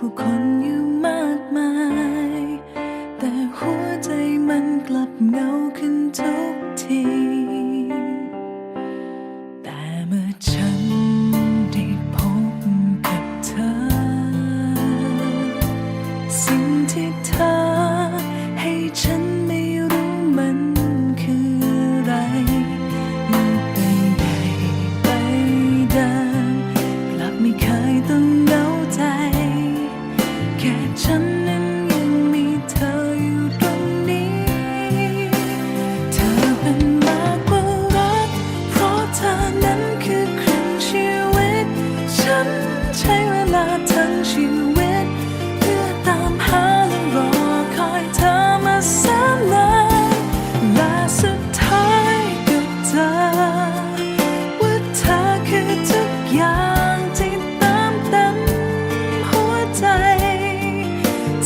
不困。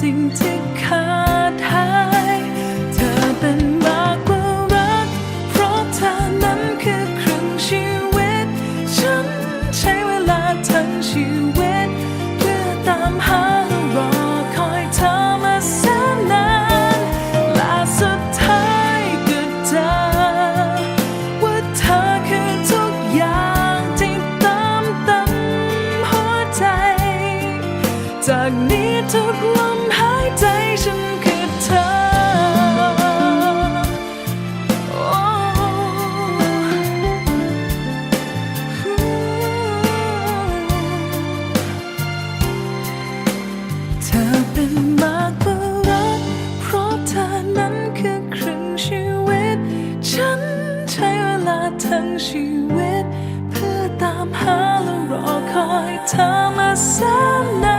สิ่งที่ขาดหาย เธอเป็นมากกว่ารัก เพราะเธอนั้นคือครึ่งชีวิต ฉันใช้เวลาทั้งชีวิต เพื่อตามหา จากนี้ทุกลมหายใจฉันคือเธอ เธอเป็นมากเพรารัก เพราะเธอนั้นคือครึ่งชีวิต ฉันใช้เวลาทั้งชีวิต เพื่อตามหาและรอคอยเธอมาแสนนาน